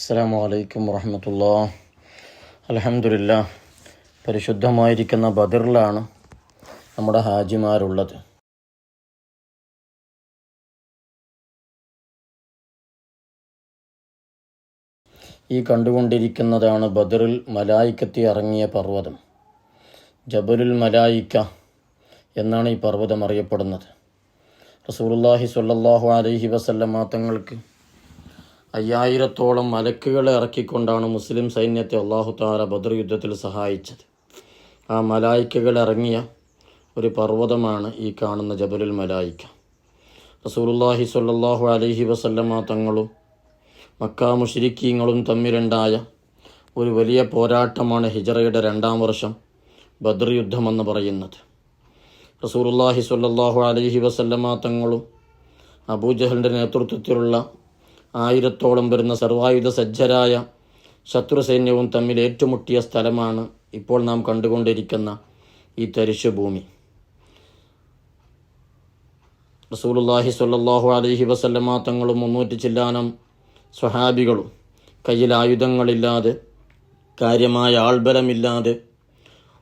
അസ്സാം വലൈക്കും വറഹമത്തുള്ള. അലഹമില്ല പരിശുദ്ധമായിരിക്കുന്ന ബദറിലാണ് നമ്മുടെ ഹാജിമാരുള്ളത്. ഈ കണ്ടുകൊണ്ടിരിക്കുന്നതാണ് ബദറിൽ മലായിക്കത്തി ഇറങ്ങിയ പർവതം. ജബലുൽ മലായിക്ക എന്നാണ് ഈ പർവതം അറിയപ്പെടുന്നത്. റസൂലുള്ളാഹി സ്വല്ലല്ലാഹു അലൈഹി വസല്ലമ തങ്ങൾക്ക് അയ്യായിരത്തോളം മലക്കുകളെ ഇറക്കിക്കൊണ്ടാണ് മുസ്ലിം സൈന്യത്തെ അള്ളാഹു താല ബദർ യുദ്ധത്തിൽ സഹായിച്ചത്. ആ മലായിക്കകൾ ഇറങ്ങിയ ഒരു പർവതമാണ് ഈ കാണുന്ന ജബലുൽ മലായിക്ക. റസൂലുള്ളാഹി സ്വല്ലല്ലാഹു അലഹി വസല്ലമ തങ്ങളും മക്ക മുഷിരിക്കീങ്ങളും തമ്മിലുണ്ടായ ഒരു വലിയ പോരാട്ടമാണ് ഹിജറയുടെ രണ്ടാം വർഷം ബദർ യുദ്ധമെന്ന് പറയുന്നത്. റസൂലുള്ളാഹി സ്വല്ലല്ലാഹു അലഹി വസല്ലമ തങ്ങളും അബൂജഹലിന്റെ നേതൃത്വത്തിലുള്ള ആയിരത്തോളം വരുന്ന സർവായുധ സജ്ജരായ ശത്രുസൈന്യവും തമ്മിൽ ഏറ്റുമുട്ടിയ സ്ഥലമാണ് ഇപ്പോൾ നാം കണ്ടുകൊണ്ടിരിക്കുന്ന ഈ തരിശുഭൂമി. റസൂലുള്ളാഹി സ്വല്ലല്ലാഹു അലൈഹി വസല്ലമ തങ്ങളും മുന്നൂറ്റി ചില്ലാനം സ്വഹാബികളും കയ്യിൽ ആയുധങ്ങളില്ലാതെ കാര്യമായ ആൾബലമില്ലാതെ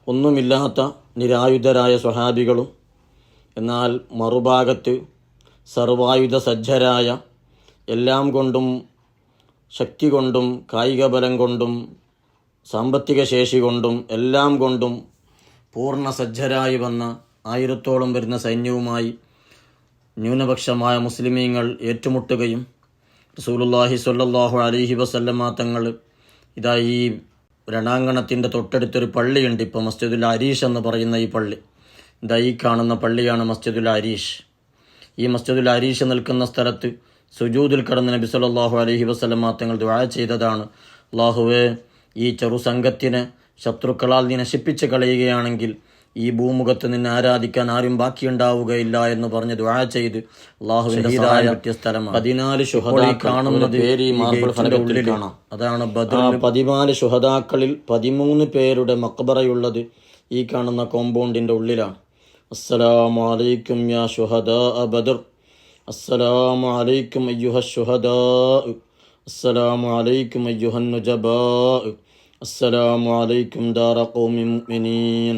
ഒന്നുമില്ലാത്ത നിരായുധരായ സ്വഹാബികളും എന്നാൽ മറുഭാഗത്ത് സർവായുധ സജ്ജരായ എല്ലാം കൊണ്ടും ശക്തി കൊണ്ടും കായിക ബലം കൊണ്ടും സാമ്പത്തിക ശേഷി കൊണ്ടും എല്ലാം കൊണ്ടും പൂർണ സജ്ജരായി വന്ന ആയിരത്തോളം വരുന്ന സൈന്യവുമായി ന്യൂനപക്ഷമായ മുസ്ലിമീങ്ങൾ ഏറ്റുമുട്ടുകയും റസൂലുള്ളാഹി സ്വല്ലല്ലാഹു അലൈഹി വസല്ലമ തങ്ങൾ ഇതാ ഈ രണാങ്കണത്തിന്റെ തൊട്ടടുത്തൊരു പള്ളിയുണ്ട്. ഇപ്പോൾ മസ്ജിദുൽ അരീഷ് എന്ന് പറയുന്ന ഈ പള്ളി. ഇതാ ഈ കാണുന്ന പള്ളിയാണ് മസ്ജിദുൽ അരീഷ്. ഈ മസ്ജിദുൽ അരീഷ് നിൽക്കുന്ന സ്ഥലത്ത് സുജൂദിൽ കടന്ന നബി സല്ലല്ലാഹു അലഹി വസല്ലമ തങ്ങൾ ദുആ ചെയ്തതാണ്. അള്ളാഹുവേ ഈ ചെറു സംഘത്തിന് ശത്രുക്കളാൽ നീ നശിപ്പിച്ച് കളയുകയാണെങ്കിൽ ഈ ഭൂമുഖത്ത് നിന്നെ ആരാധിക്കാൻ ആരും ബാക്കിയുണ്ടാവുകയില്ല എന്ന് പറഞ്ഞ് ദുആ ചെയ്ത് അള്ളാഹുവിന്റെ സ്ഥലമാണ് പതിനാല് കാണുന്നത് അതാണ് പതിനാല് ശുഹദാക്കളിൽ പതിമൂന്ന് പേരുടെ മക്ബറയുള്ളത് ഈ കാണുന്ന കോമ്പൗണ്ടിന്റെ ഉള്ളിലാണ്. അസ്സലാമു അലൈക്കും യാ ശുഹദാ ബദർ. السلام عليكم أيها الشهداء. السلام عليكم أيها النجباء. السلام عليكم دار قوم مؤمنين.